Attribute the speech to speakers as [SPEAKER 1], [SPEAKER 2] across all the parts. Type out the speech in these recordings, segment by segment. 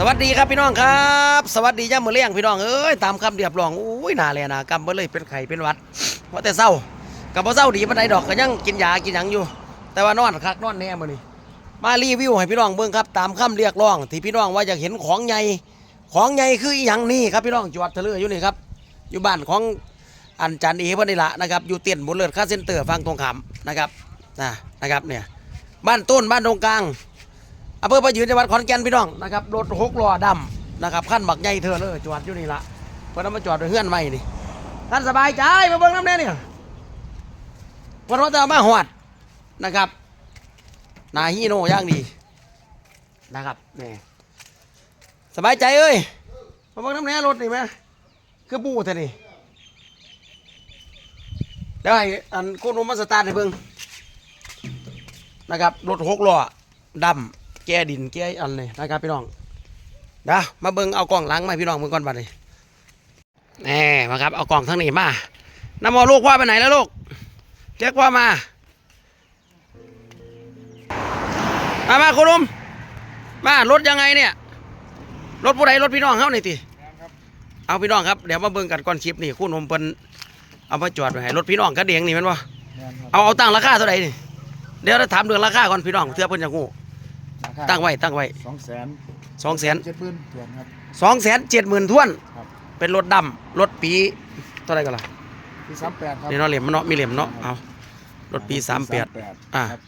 [SPEAKER 1] สวัสดีครับพี่น้องครับ สวัสดีย่ามือเลี้ยงพี่น้องเอ้ยตามคำเรียบร้องอุ้ยนาเลยนะกำเบเลยเป็นไข่เป็นวัดว่าแต่เศร้ากับพอเศร้าดีปานใดดอกก็ยังกินยากินหยังอยู่ แต่ว่านอนคักนอนแน่มื้อนี้มารีวิวให้พี่น้องเบิ่งครับตามคำเรียกร้อง ที่พี่น้องว่าอยากเห็นของใหญ่ของใหญ่คืออีหยังนี่ครับพี่น้องจวดทะเลอยู่นี่ครับอยู่บ้านของอันจันเอพิ่นนี่ละนะครับอยู่เตียนบุญเลิศค่าเซ็นเตอร์ฟังตรงขามนะครับนะนะครับเนี่ยบ้านต้นบ้านตรงกลาง อำเภอประยืนจังหวัดขอนแก่นพี่น้องนะครับรถหกล้อดำนะครับขั้นบักใหญ่เธอเลยจอดอยู่นี่ละเพิ่นเอามาจอดไว้เฮือนไว้นี่ท่านสบายใจมาเบิ่งน้ำแน่เนี่ยวันว่าจะเอามาหอดนะครับนาฮีโน่ย่างดีนะครับนี่สบายใจเอ้ยมาเบิ่งน้ำแน่รถนี่ไหมคือบูเท่นี่เดี๋ยวให้อันโคุณนุ่มาสตาร์ทให้เบิ่งนะครับรถหกล้อดำ แก้ดินแก้อันเลยนะครับพี่น้องเดี๋ยวมาเบิ่งเอากล่องล้างมาพี่น้องเบิ่งก่อนบัดนี้แน่มาครับเอากล่องทั้งนี้มาน้ำมอลูกว่าไปไหนแล้วลูกเรียกว่ามา มามาคุณลุมมารถยังไงเนี่ย รถผู้ใดรถพี่น้องเขาหน่อยติเอาพี่น้องครับเดี๋ยวมาเบิ่งกันก่อนคลิปนี่คุณลุมเปิ้นเอามาจอดไว้ให้รถพี่น้องกระเดียงนี่มันวะเอาเอาตั้งราคาเท่าไหร่นี่เดี๋ยวเราถามเรื่องราคาก่อนพี่น้องเพื่อเพิ่นจะงู ตั้งไว้ตั้งไว้
[SPEAKER 2] สองแสน
[SPEAKER 1] สองแสน
[SPEAKER 2] เจ็ดหมื่นถวนครับ
[SPEAKER 1] สองแสนเจ็ดหมื่นท้วน
[SPEAKER 2] ครับ
[SPEAKER 1] เป็นรถดำรถปีเท่าไหรกันล่ะ
[SPEAKER 2] ปีสามแปดครับ
[SPEAKER 1] นี่เนาะเหลี่ยมมันเนาะมีเหลี่ยมเนาะเอารถปีสามแปดอ่า
[SPEAKER 2] ครับ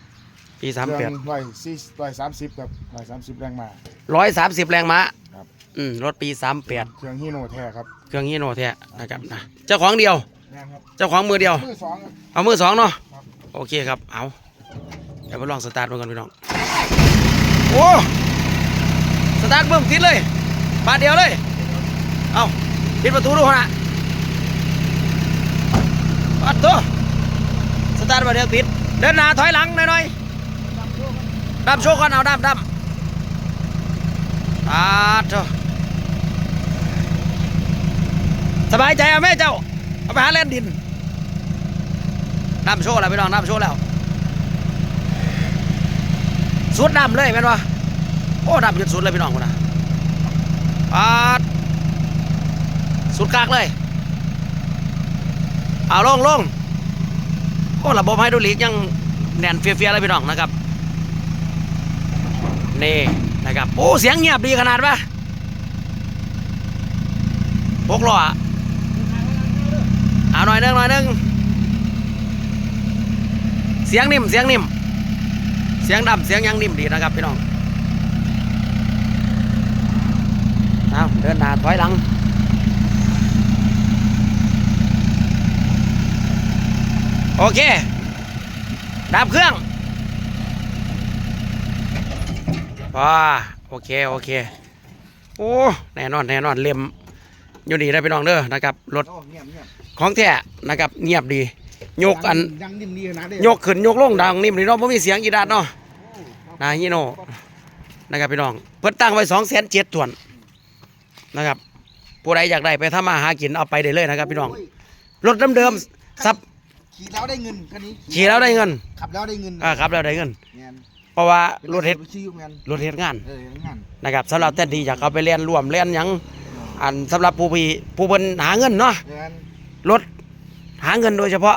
[SPEAKER 1] ปีสามแปด
[SPEAKER 2] ร้อยสี่ร้อยสามสิบครับร้อยสามสิบแรงมา
[SPEAKER 1] ร้อยสามสิบแรงม้า
[SPEAKER 2] ครับ
[SPEAKER 1] อืมรถปีสามแปด
[SPEAKER 2] เครื่องฮีโน่แท้ครับ
[SPEAKER 1] เครื่องฮีโน่แท้นะครับนะเจ้าของเดียว
[SPEAKER 2] แรงครับ
[SPEAKER 1] เจ้าของมือเดียว
[SPEAKER 2] มือสองครับ
[SPEAKER 1] เอามือสองเนาะ
[SPEAKER 2] ครับ
[SPEAKER 1] โอเคครับเอาเดี๋ยวไปลองสตาร์ทมันก่อนพี่น้อง โอ้สตาร์ทเบิ่มติดเลยบาทเดียวเลย เอาปิดประตูดูฮะปัดตัวสตาร์ทบาทเดียวปิด เดินหน้าถอยหลังหน่อยๆดับโชว์ก่อนเอาดับดับปัดตัวสบายใจเอาแม่เจ้า เอาไปหาเล่นดินน้ำโชว์แล้วพี่น้องน้ำโชว์แล้ว สุดดำเลยเป็นวะโอ้ดำจนสุดเลยพี่น้องคนนะปาดสุดกากเลยเอาลงลงโอ้ระบบไฮดรอลิกยังแน่นเฟียๆเลยพี่น้องนะครับนี่นะครับโอ้เสียงเงียบดีขนาดปะพกล้ออะเอาหน่อยนึงหน่อยนึงเสียงนิ่มเสียงนิ่ม สียงดำเสียงยังนิ่มดีนะครับพี่น้องเอาเดินหน้าถอยหลังโอเคดับเครื่องว้าโอเคโอเคโอ้แน่นอนแน่นอนเล่มอยู่ดีนะพี่น้องเด้อนะครับรถ
[SPEAKER 2] โอ้เงียบเงียบ
[SPEAKER 1] ของแท้นะครับเงียบดี ยกอัน
[SPEAKER 2] ยังนิ่มดีขนาดนี้
[SPEAKER 1] ยกขึ้นยกลงดังนิ่มนี่เนาะบ่มีเสียงอีดาดเนาะ นาฮิโนนะครับพี่น้องเพิ่นตั้งไว้2 7 0 0 0ถวนนะครับผู้ใดอยากได้ไปทำมาหากินเอาไปได้เลยนะครับพี่น้องรถเดิมๆซับ
[SPEAKER 2] ขี่แล้วได้เงินคันนี้
[SPEAKER 1] ขี่แล้วได้เงิน
[SPEAKER 2] ขับแล้วได้เงิน
[SPEAKER 1] อ่าครับแล้วได้เงิน
[SPEAKER 2] เงิน
[SPEAKER 1] เพราะว่ารถเฮ็ด
[SPEAKER 2] ชื่อเงิน
[SPEAKER 1] รถเฮ็ดงาน
[SPEAKER 2] เออเงิน
[SPEAKER 1] นะครับสำหรับแต่ที่อยากเอาไปเรียนร่วมเรียนหยังอันสำหรับผู้พี่ผู้เพิ่นหาเงินเนาะ
[SPEAKER 2] เงิน
[SPEAKER 1] รถหาเงินโดยเฉพาะ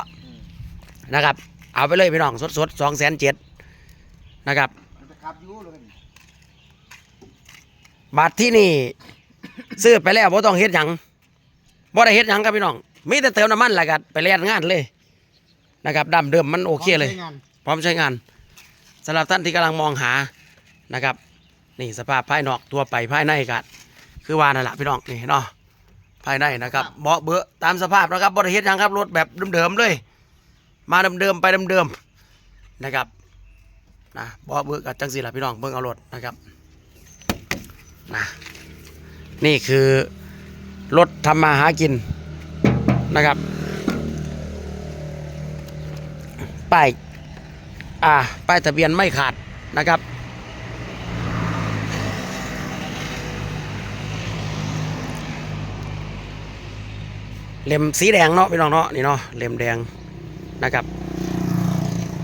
[SPEAKER 1] นะครับ เอาไปเลยพี่น้องสดๆ2 7 0 0 0นะครับ
[SPEAKER 2] มันจะขับอยู่เลย
[SPEAKER 1] บัตรที่นี่ ซื้อไปแล้วบ่ต้องเฮ็ดหยังบ่ได้เฮ็ดหยังครับพี่น้องมีแต่เติมน้ำมันแล้วก็ไปเล่นงานเลยนะครับดำเดิมมันโอเคเลย
[SPEAKER 2] พร้มใช้งาน
[SPEAKER 1] พร้อมใช้งานสำหรับท่านที่กำลังมองหานะครับ นี่สภาพภายนอกตัวไปภายในก็คือว่านั่นแหละพี่น้องนี่เนาะภายในนะครับเบาะเบอะตามสภาพนะครับบ่ได้เฮ็ดหยังครับรถแบบเดิมๆเลย มาเดิมๆไปเดิมๆนะครับ นะบาะเบอะกับจังสีล่ะพี่น้องเบิ่งเอารถนะครับนะนี่คือรถทำมาหากินนะครับป้ายอ่าป้ายทะเบียนไม่ขาดนะครับเล่มสีแดงเนาะพี่น้องเนาะนี่เนาะเล่มแดงนะครับ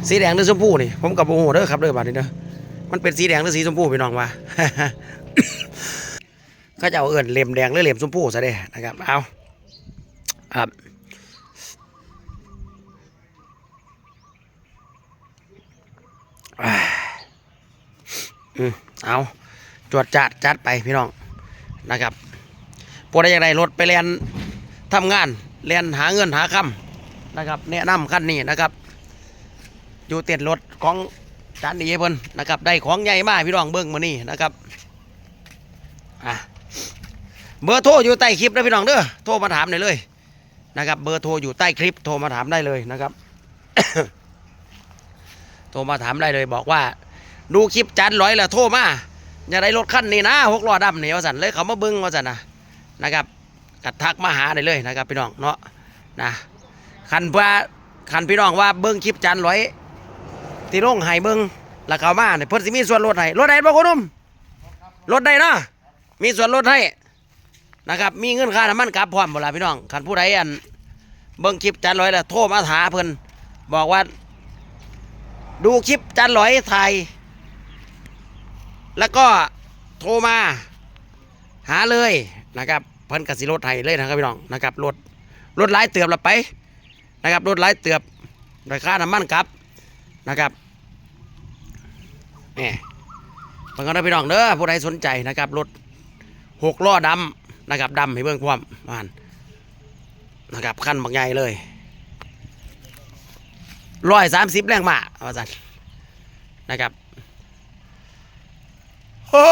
[SPEAKER 1] สีแดงหรือชมพูนี่ผมกับโอ้โหเด้อครับเด้อบัดนี้เด้อมันเป็นสีแดงหรือสีชมพูพี่น้องวะก็จะเอาเอื่นเหลี่ยมแดงหรือเหลี่ยมชมพูซะเด้นะครับเอาครับอ่าอืมเอาจวดจัดจัดไปพี่น้องนะครับพวกใดอย่างไรรถไปเรียนทำงานเรียนหาเงินหาคำนะครับแนะนำขั้นนี้นะครับ อยู่เต็นท์รถของจานดีเพิ่นนะครับได้ของใหญ่มากพี่น้องเบิ้งมานี่นะครับอะเบอร์โทรอยู่ใต้คลิปนะพี่น้องเด้อโทรมาถามได้เลยนะครับ เบอร์โทรอยู่ใต้คลิปโทรมาถามได้เลยนะครับโทรมาถามได้เลยบอกว่า ดูคลิปจานร้อยแล้วโทรมาอย่าได้รถขั้นนี้นะหกล้อดำนี่ว่าสันเลยเขามาเบิ้งว่าสันนะนะครับกัดทักมาหาได้เลยนะครับพี่น้องเนาะนะคันว่าคันพี่น้องว่าเบิ้งคลิปจานร้อย ที่ลงให้เบิงแล้วเขามาเนี่ยเพิ่นสิมีส่วนลดให้ลดให้บ่คุณนุ่มลดได้นะมีส่วนลดให้นะครับ มีเงินค่าน้ำมันกลับพร้อมบ่ล่ะพี่น้องคันผู้ใดอันเบิ่งคลิปจันร้อยแล้วโทรมาหาเพิ่นบอกว่า ดูคลิปจันร้อยถ่ายแล้วก็โทรมาหาเลยนะครับเพิ่นกสิลดให้เลยนะครับพี่น้องนะครับลดลดหลายเตือบละไปนะครับลดหลายเตือบโดยค่าน้ำมันกลับ นะครับนี่เพิ่งก็ได้พี่น้องเด้อผู้ใดสนใจนะครับรถหกล้อดำนะครับดำให้เบิ่งความมานนะครับขั้นบักใหญ่เลยร้อยสามสิบแรงมาว่าสันนะครับโอ้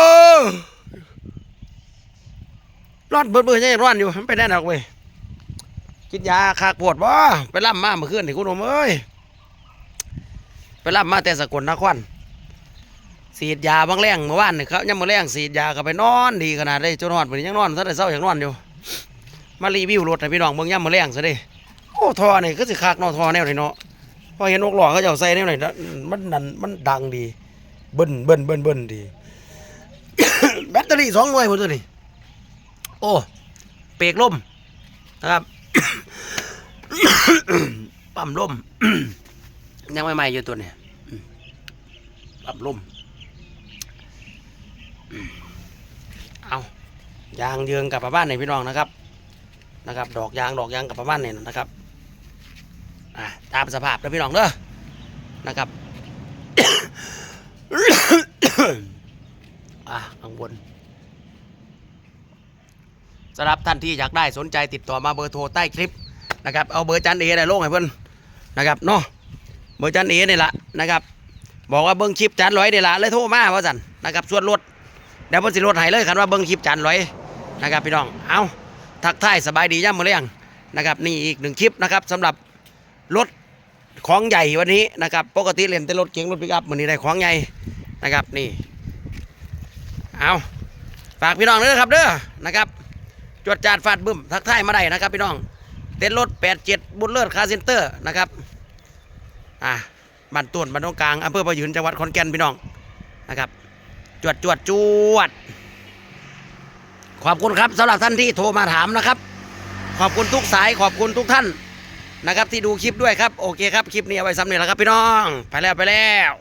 [SPEAKER 1] ร้อนเบื่อเบื่อยังร้อนอยู่มันไปแน่นอนเว้ยกินยาคากปวดบ่ไปล่ำมาเมื่อคืนถึงคุณโอมเอ้ย รับมาแต่สกลนครสีดยาบางแรงเมื่อวานนี่ครับยังมื่อแรงสีดยาก็ไปนอนดีขนาดได้จนนอนวันนี้ยังนอนซะได้เศร้าอย่างนอนอยู่ มารีวิวรถให้พี่น้องเบิ่งย่ำมื่อแรงซะดิโอ้ทอนี่ก็สิคักนาะทอแนวนี่เนาะพอเห็นนกหล่อเขาจะเอาใส่แนวไหนมันนันมันดังดี เบิ้นเบิ้นเบิ้นเบิ้นดี แบตเตอรี่สองหน่วยหมดตัวนี่โอ้เปรกลมนะครับ ปั๊มลม ยังไม่ใหม่อยู่ตัวเนี่ยปรับลมอืมเอายางเยืองกับมาบ้านในพี่น้องนะครับ นะครับ ดอกยางดอกยางกับมาบ้านเนี่ยนะครับอ่าตามสภาพแล้วพี่น้องเด้อนะครับอะข้างบนสำหรับท่านที่อยากได้สนใจติดต่อมาเบอร์โทรใต้คลิปนะครับ เอาเบอร์จันเอได้ลงให้เพื่อนนะครับเนาะ เบอร์จันเอนี่ละนะครับ บอกว่าเบิ้งคลิปจานร้อยนี่ละเลยโทรมาว่าสันนะครับส่วนลดเดี๋ยวพิ่นสิลดให้เลยคันว่าเบิ้งคลิปจานร้อยนะครับพี่น้องเอาทักทายสบายดีย่ำมือเลี้ยงนะครับนี่อีกหนึ่งคลิปนะครับสำหรับรถของใหญ่วันนี้นะครับปกติเล่นแต่รถเก๋งรถปิกอัพวันนี้ได้ของใหญ่นะครับนี่เอาฝากพี่น้องด้วยครับเด้อนะครับจวดจาดฟาดบึ้มทักทายมาได้นะครับพี่น้องเต้นรถ87บุญเลิศคาร์เซ็นเตอร์นะครับ อะบ้านต้นบ้านตรงกลางอำเภอประยืนจังหวัดขอนแก่นพี่น้องนะครับจวดจวดจวด ขอบคุณครับสำหรับท่านที่โทรมาถามนะครับ ขอบคุณทุกสายขอบคุณทุกท่านนะครับ ที่ดูคลิปด้วยครับ โอเคครับ คลิปนี้เอาไว้ซ้ำเนี่ยแหละครับพี่น้อง ไปแล้วไปแล้ว